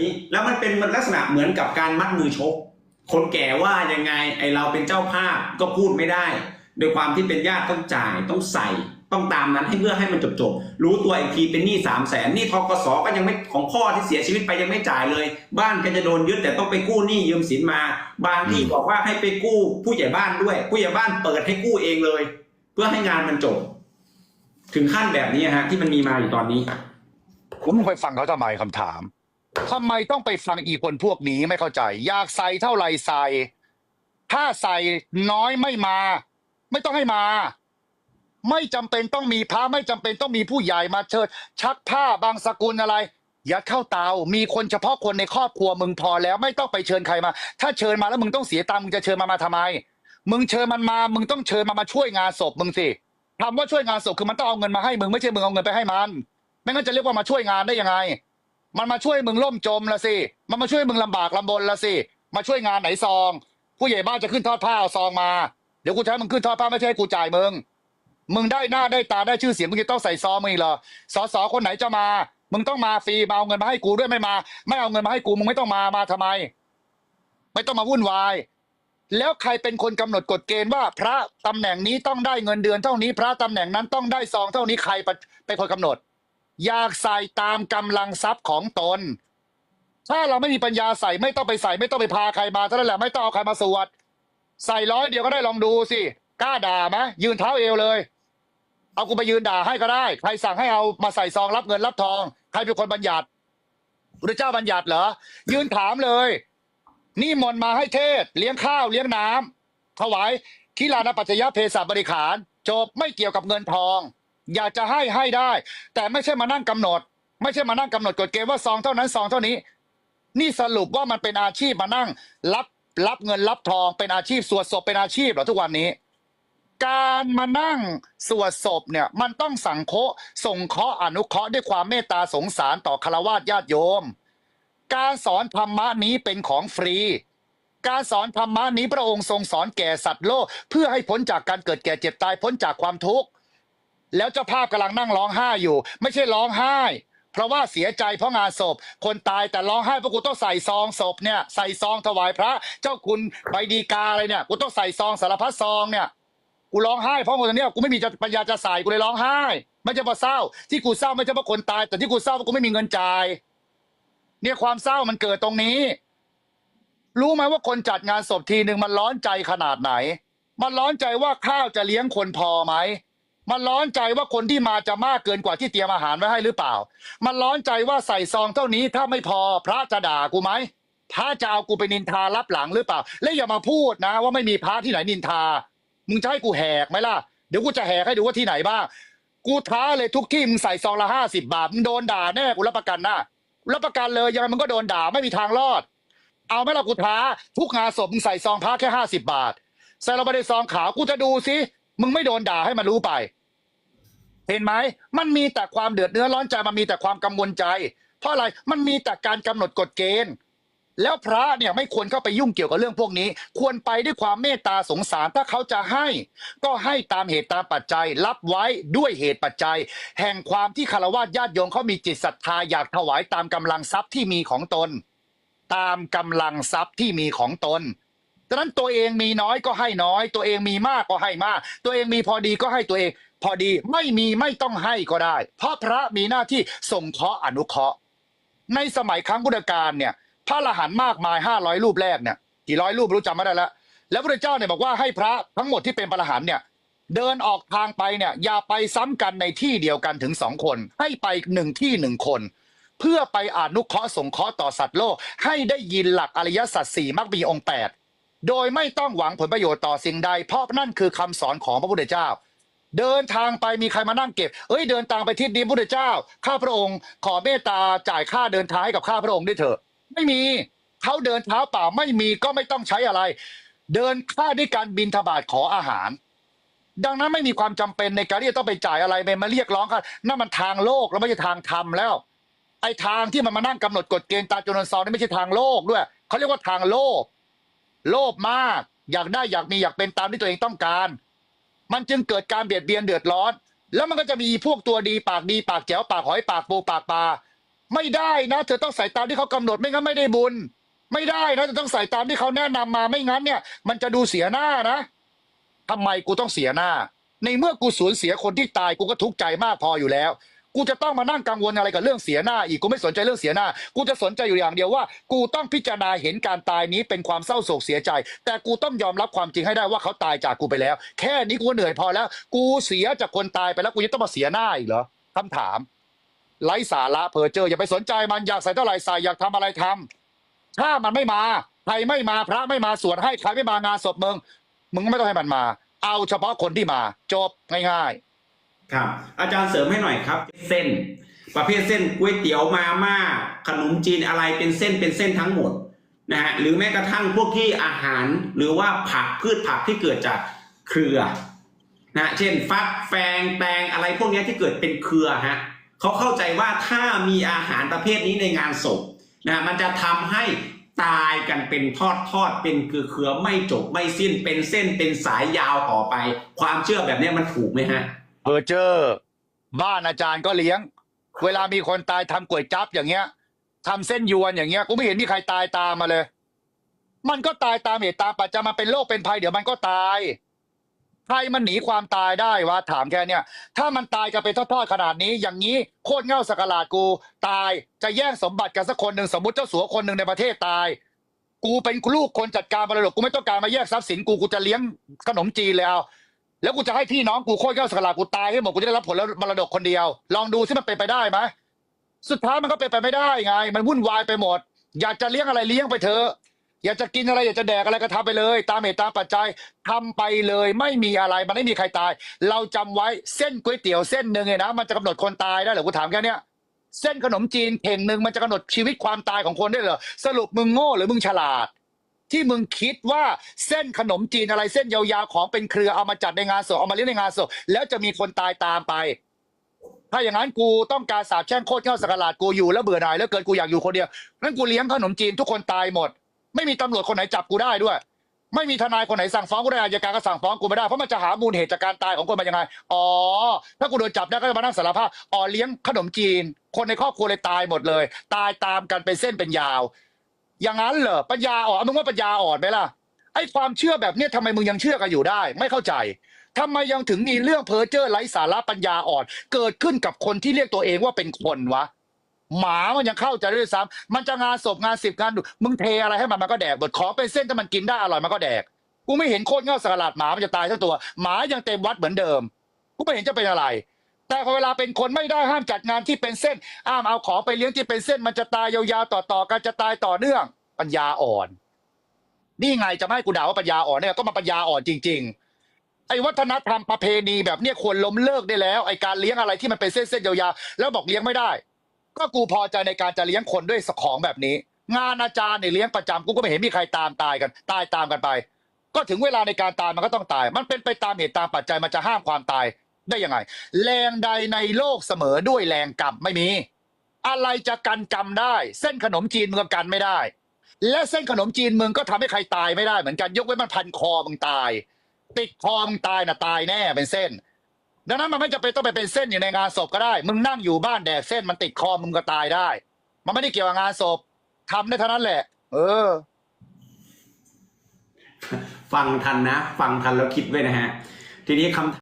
นี้แล้วมันเป็นมันลักษณะเหมือนกับการมัดมือชก คนแก่ว่ายังไงไอเราเป็นเจ้าภาพก็พูดไม่ได้โดยความที่เป็นญาติต้องจ่ายต้องใส่ต้องตามนั้นให้เพื่อให้มันจบจบๆรู้ตัวอีกทีเป็นหนี้สามแสนหนี้ทกสก็ยังไม่ของพ่อที่เสียชีวิตไปยังไม่จ่ายเลย บ้านก็จะโดนยึดแต่ต้องไปกู้หนี้ยืมสินมา บางที่บอกว่าให้ไปกู้ผู้ใหญ่บ้านด้วย ผู้ใหญ่บ้านเปิดให้กู้เองเลย เพื่อให้งานมันจบ ถึงขั้นแบบนี้ฮะ ที่มันมีมาอยู่ตอนนี้ผมไปฟังเขาทำไมคำถาม ทำไมต้องไปฟังอีคนพวกนี้ไม่เข้าใจ อยากใส่เท่าไรใส่ ถ้าใส่น้อยไม่มา ไม่ต้องให้มา ไม่จำเป็นต้องมีพระไม่จำเป็นต้องมีผู้ใหญ่มาเชิญ ชักผ้าบางสกุลอะไร อยัดเข้าเตา มีคนเฉพาะคนในครอบครัวมึงพอแล้วไม่ต้องไปเชิญใครมา ถ้าเชิญมาแล้วมึงต้องเสียตังค์มึงจะเชิญมามาทำไม มึงเชิญมันมา มึงต้องเชิญมามาช่วยงานศพมึงสิคำว่าช่วยงานศพคือมันต้องเอาเงินมาให้มึงไม่ใช่มึงเอาเงินไปให้มัน ไม่งั้นจะเรียกว่ามาช่วยงานได้ยังไง มันมาช่วยมึงล่มจมละสิ มันมาช่วยมึงลำบากลำบนละสิ มาช่วยงานไหนซอง ผู้ใหญ่บ้านจะขึ้นทอดผ้าเอาซองมา เดี๋ยวกูจะให้มึงขึ้นทอดผ้าไม่ใช่ให้กูจ่ายมึง มึงได้หน้าได้ตาได้ชื่อเสียงมึงจะต้องใส่ซองมึงอีกเหรอ สสคนไหนจะมา มึงต้องมาฟรีมาเอาเงินมาให้กูด้วยไม่มา ไม่เอาเงินมาให้กูมึงไม่ต้องมามาทำไม ไม่ต้องมาวุ่นวาย แล้วใครเป็นคนกำหนดกฎเกณฑ์ว่า พระตำแหน่งนี้ต้องได้เงินเดือนเท่านี้ พระตำแหน่งนั้นต้องได้ซองเท่านี้ใครเป็นคนกำหนด อยากใส่ตามกำลังทรัพย์ของตน ถ้าเราไม่มีปัญญาใส่ไม่ต้องไปใส่ไม่ต้องไปพาใครมาเท่านั้นแหละไม่ต้องเอาใครมาสวด ใส่ร้อยเดียวก็ได้ลองดูสิกล้าด่าไหมยืนเท้าเอวเลย เอากูไปยืนด่าให้ก็ได้ ใครสั่งให้เอามาใส่ซองรับเงินรับทอง ใครเป็นคนบัญญัติพระเจ้าบัญญัติเหรอ ยืนถามเลย นี่มนต์มาให้เทศ เลี้ยงข้าวเลี้ยงน้ำถวายคิลานปัจจยเพศบริขารจบไม่เกี่ยวกับเงินทอง อยากจะให้ให้ได้ แต่ไม่ใช่มานั่งกำหนด ไม่ใช่มานั่งกำหนดกฎเกณฑ์ว่าซองเท่านั้นซองเท่านี้ นี่สรุปว่ามันเป็นอาชีพมานั่ง รับรับเงินรับทองเป็นอาชีพสวดศพเป็นอาชีพเหรอทุกวันนี้ การมานั่งสวดศพเนี่ย มันต้องสังเคราะห์ส่งเคราะห์อนุเคราะห์ด้วยความเมตตาสงสารต่อคารวะญาติโยม การสอนธรรมะนี้เป็นของฟรีการสอนธรรมะนี้พระองค์ทรงสอนแก่สัตว์โลก เพื่อให้พ้นจากการเกิดแก่เจ็บตายพ้นจากความทุกข์ แล้วเจ้าภาพกำลังนั่งร้องไห้อยู่ ไม่ใช่ร้องไห้ เพราะว่าเสียใจเพราะงานศพ คนตายแต่ร้องไห้เพราะกูต้องใส่ซองศพเนี่ยใส่ซองถวายพระ เจ้าคุณใบดีกาอะไรเนี่ยกูต้องใส่ซองสารพัดซองเนี่ยกูร้องไห้เพราะคนเนี้ยกูไม่มีจะปัญญาจะใส่กูเลยร้องไห้ ไม่ใช่เพราะเศร้า ที่กูเศร้าไม่ใช่เพราะคนตาย แต่ที่กูเศร้าเพราะกูไม่มีเงินจ่ายเนี่ยความเศร้ามันเกิดตรงนี้ รู้ไหมว่าคนจัดงานศพทีหนึ่งมันร้อนใจขนาดไหน มันร้อนใจว่าข้าวจะเลี้ยงคนพอไหม มันร้อนใจว่าคนที่มาจะมากเกินกว่าที่เตรียมอาหารไว้ให้หรือเปล่า มันร้อนใจว่าใส่ซองเท่านี้ถ้าไม่พอพระจะด่ากูไหมพระจะเอากูไปนินทารับหลังหรือเปล่า และอย่ามาพูดนะ ว่าไม่มีพระที่ไหนนินทา มึงจะให้กูแหกไหมล่ะ เดี๋ยวกูจะแหกให้ดูว่าที่ไหนบ้าง กูท้าเลยทุกที่มึงใส่ซองละห้าสิบบาท มึงโดนด่าแน่กูรับประกันนะรับประกันเลยยังไงมึงก็โดนด่าไม่มีทางรอด เอาไหมล่ะกูท้า ทุกงานศพมึงใส่ซองพระแค่ห้าสิบาท ใส่เราไปในซองขาวกูจะดูสิมึงไม่โดนด่าให้มันรู้ไป เห็นไหมมันมีแต่ความเดือดเนื้อร้อนใจมันมีแต่ความกังวลใจ เพราะอะไรมันมีแต่การกำหนดกฎเกณฑ์ แล้วพระเนี่ยไม่ควรเข้าไปยุ่งเกี่ยวกับเรื่องพวกนี้ ควรไปด้วยความเมตตาสงสารถ้าเขาจะให้ ก็ให้ตามเหตุตามปัจจัย รับไว้ด้วยเหตุปัจจัย แห่งความที่คารวะญาติโยมเขามีจิตศรัทธาอยากถวายตามกำลังทรัพย์ที่มีของตน ตามกำลังทรัพย์ที่มีของตน ดังนั้นตัวเองมีน้อยก็ให้น้อย ตัวเองมีมากก็ให้มาก ตัวเองมีพอดีก็ให้ตัวเอง พอดีไม่มีไม่ต้องให้ก็ได้ เพราะพระมีหน้าที่ส่งเคราะห์อนุเคราะห์ ในสมัยครั้งพุทธกาลเนี่ย พระอรหันต์มากมายห้าร้อยรูปแรกเนี่ยกี่ร้อยรูปรู้จำไม่ได้แล้วแล้วพระเจ้าเนี่ยบอกว่าให้พระทั้งหมดที่เป็นพระอรหันต์เนี่ยเดินออกทางไปเนี่ยอย่าไปซ้ำกันในที่เดียวกันถึงสองคน ให้ไปหนึ่งที่หนึ่งคน เพื่อไปอนุเคราะห์สงเคราะห์ต่อสัตว์โลก ให้ได้ยินหลักอริยสัจสี่มักมีองค์แปด โดยไม่ต้องหวังผลประโยชน์ต่อสิ่งใด เพราะนั่นคือคำสอนของพระพุทธเจ้า เดินทางไปมีใครมานั่งเก็บ เอ้ยเดินทางไปทิศนี้พุทธเจ้า ข้าพระองค์ ขอเมตตาจ่ายค่าเดินทางให้กับข้าพระองค์ด้วยเถอะ ไม่มีเขาเดินเท้าเปล่าไม่มีก็ไม่ต้องใช้อะไร เดินค่าด้วยการบินทบาทขออาหาร ดังนั้นไม่มีความจำเป็นในการที่จะต้องไปจ่ายอะไรไปมาเรียกร้องกันนั่นมันทางโลกแล้วไม่ใช่ทางธรรมแล้ว ไอ้ทางที่มันมานั่งกำหนดกฎเกณฑ์ตาจำนวนซองนี่ไม่ใช่ทางโลกด้วยเขาเรียกว่าทางโลภ โลภมาก อยากได้อยากมีอยากเป็นตามที่ตัวเองต้องการ มันจึงเกิดการเบียดเบียนเดือดร้อน แล้วมันก็จะมีพวกตัวดีปากดีปากแจ๋วปากหอยปากปูปากปลาไม่ได้นะเธอต้องใส่ตามที่เขากำหนดไม่งั้นไม่ได้บุญ ไม่ได้นะเธอต้องใส่ตามที่เขาแนะนำมาไม่งั้นเนี่ย มันจะดูเสียหน้านะทำไมกูต้องเสียหน้า ในเมื่อกูสูญเสียคนที่ตายกูก็ทุกข์ใจมากพออยู่แล้ว กูจะต้องมานั่งกังวลอะไรกับเรื่องเสียหน้า อีกกูไม่สนใจเรื่องเสียหน้า กูจะสนใจอยู่อย่างเดียวว่า กูต้องพิจารณาเห็นการตายนี้เป็นความเศร้าโศกเสียใจ แต่กูต้องยอมรับความจริงให้ได้ว่าเขาตายจากกูไปแล้ว แค่นี้กูเหนื่อยพอแล้ว กูเสียจากคนตายไปแล้วกูจะต้องมาเสียหน้าอีกเหรอคำถามไร้สาระเพอเจออย่าไปสนใจมันอยากใส่เท่าไหร่ใส่อยากทำอะไรทำถ้ามันไม่มาใครไม่มาพระไม่มาสวดให้ใครไม่มางานศพมึงมึงไม่ต้องให้มันมา เอาเฉพาะคนที่มา จบง่าย ครับ อาจารย์เสริมให้หน่อยครับ เส้น ประเภทเส้นก๋วยเตี๋ยวมาม่า ขนมจีนอะไรเป็นเส้นเป็นเส้นทั้งหมดนะฮะหรือแม้กระทั่งพวกที่อาหารหรือว่าผักพืชผักที่เกิดจากเครือนะเช่นฟักแฟงแตงอะไรพวกนี้ที่เกิดเป็นเครือฮะเขาเข้าใจว่าถ้ามีอาหารประเภทนี้ในงานศพนะฮะมันจะทำให้ตายกันเป็นทอดทอดเป็นเครือเครือไม่จบไม่สิ้นเป็นเส้นเป็นสายยาวต่อไป ความเชื่อแบบนี้มันถูกไหมฮะ เพอเจอบ้านอาจารย์ก็เลี้ยง เวลามีคนตายทำก๋วยจั๊บอย่างเงี้ยทำเส้นยวนอย่างเงี้ยกูไม่เห็นมีใครตายตามมาเลย มันก็ตายตามเหตุตามปัจจัยมันเป็นโรคเป็นภัยเดี๋ยวมันก็ตาย ใครมันหนีความตายได้วะถามแค่เนี้ยถ้ามันตายกันเป็นทอดๆขนาดนี้ อย่างนี้โคตรเง่าสกกะลาดกู ตายจะแย่งสมบัติกันสักคนหนึ่งสมมติเจ้าสัวคนหนึ่งในประเทศตาย กูเป็นลูกคนจัดการมรดกกูไม่ต้องการมาแยกทรัพย์สินกูกูจะเลี้ยงขนมจีนเลยเอา แล้วกูจะให้พี่น้องกูโคตรเง่าสกลากูตายให้หมดกูจะได้รับผลแล้วมรดกคนเดียว ลองดูซิมันเป็นไปได้ไหมสุดท้ายมันก็เป็นไปไม่ได้ไง มันวุ่นวายไปหมด อยากจะเลี้ยงอะไรเลี้ยงไปเถอะอยากจะกินอะไรอยากจะแดกอะไรก็ทำไปเลย ตามเหตุตามปัจจัยทำไปเลย ไม่มีอะไรมันไม่มีใครตาย เราจำไว้เส้นก๋วยเตี๋ยวเส้นหนึ่งเนี่ยนะมันจะกำหนดคนตายได้หรือกูถามแค่เนี้ยเส้นขนมจีนเข่งหนึ่งมันจะกำหนดชีวิตความตายของคนได้เหรอสรุปมึงโง่หรือมึงฉลาด ที่มึงคิดว่าเส้นขนมจีนอะไรเส้นยาวๆของเป็นเครือเอามาจัดในงานศพเอามาเลี้ยงในงานศพแล้วจะมีคนตายตามไป ถ้าอย่างนั้นกูต้องการสาบแช่งโคตรเข้าสกกะลาดกูอยู่แล้วเบื่อหน่ายแล้วเกินกูอยากอยู่คนเดียวงั้นกูเลี้ยงขนมจีนทุกคนตายหมด ไม่มีตำรวจคนไหนจับกูได้ด้วย ไม่มีทนายคนไหนสั่งฟ้องกูได้อัยการก็สั่งฟ้องกูไม่ได้เพราะมันจะหามูลเหตุจากการตายของคนมายังไงอ๋อถ้ากูโดนจับได้ก็จะมานั่งสารภาพอ๋อเลี้ยงขนมจีน คนในครอบครัวเลยตายหมดเลย ตายตามกันเป็นเส้นเป็นยาว อย่างนั้นเหรอปัญญาอ่อนมึงว่าปัญญาอ่อนไหมล่ะไอ้ความเชื่อแบบเนี้ยทำไมมึงยังเชื่อกันอยู่ได้ ไม่เข้าใจทำไมยังถึงมีเรื่องเพ้อเจ้อไร้สาระปัญญาอ่อน เกิดขึ้นกับคนที่เรียกตัวเองว่าเป็นคนวะ หมามันยังเข้าใจด้วยซ้ำมันจะงานศพงานสิบงานดุมึงเทอะไรให้มันมันก็แดกบทของเป็นเส้นถ้ามันกินได้อร่อยมันก็แดกกูไม่เห็นโคตรเง่าสลัดหมามันจะตายทั้งตัว หมายังเต็มวัดเหมือนเดิมกูไม่เห็นจะเป็นอะไร แต่พอเวลาเป็นคนไม่ได้ห้ามจัดงานที่เป็นเส้นอ้ามเอาของไปเลี้ยงที่เป็นเส้น มันจะตายยาวๆต่อๆกันจะตายต่อเนื่อง ปัญญาอ่อน นี่ไงจะไม่ให้กูด่าว่าปัญญาอ่อนเนี่ยก็มาปัญญาอ่อนจริง ๆ ไอ้วัฒนธรรมประเพณีแบบเนี้ยควรล้มเลิกได้แล้วไอ้การเลี้ยงอะไรที่มันเป็นเส้นๆยาวๆแล้วบอกเลี้ยงไม่ได้ ก็กูพอใจในการจะเลี้ยงคนด้วยสของแบบนี้ งานอาจารย์เนี่ยเลี้ยงประจำกูก็ไม่เห็นมีใครตามตายกัน ตายตามกันไป ก็ถึงเวลาในการตายมันก็ต้องตาย มันเป็นไปตามเหตุตามปัจจัยมันจะห้ามความตาย ได้ยังไง แรงใดในโลกเสมอด้วยแรงกรรมไม่มี อะไรจะกันกรรมได้ เส้นขนมจีนมึงก็กันไม่ได้ และเส้นขนมจีนมึงก็ทำให้ใครตายไม่ได้เหมือนกันยกเว้นมันพันคอมึงตาย ติดคอมึงตายนะตายแน่เป็นเส้น ดังนั้นมันไม่จำเป็นต้องไปเป็นเส้นอยู่ในงานศพก็ได้ มึงนั่งอยู่บ้านแดกเส้นมันติดคอมึงก็ตายได้ มันไม่ได้เกี่ยวกับงานศพทำได้เท่านั้นแหละ เออฟังทันนะ ฟังทันแล้วคิดไว้นะฮะ ทีนี้คำ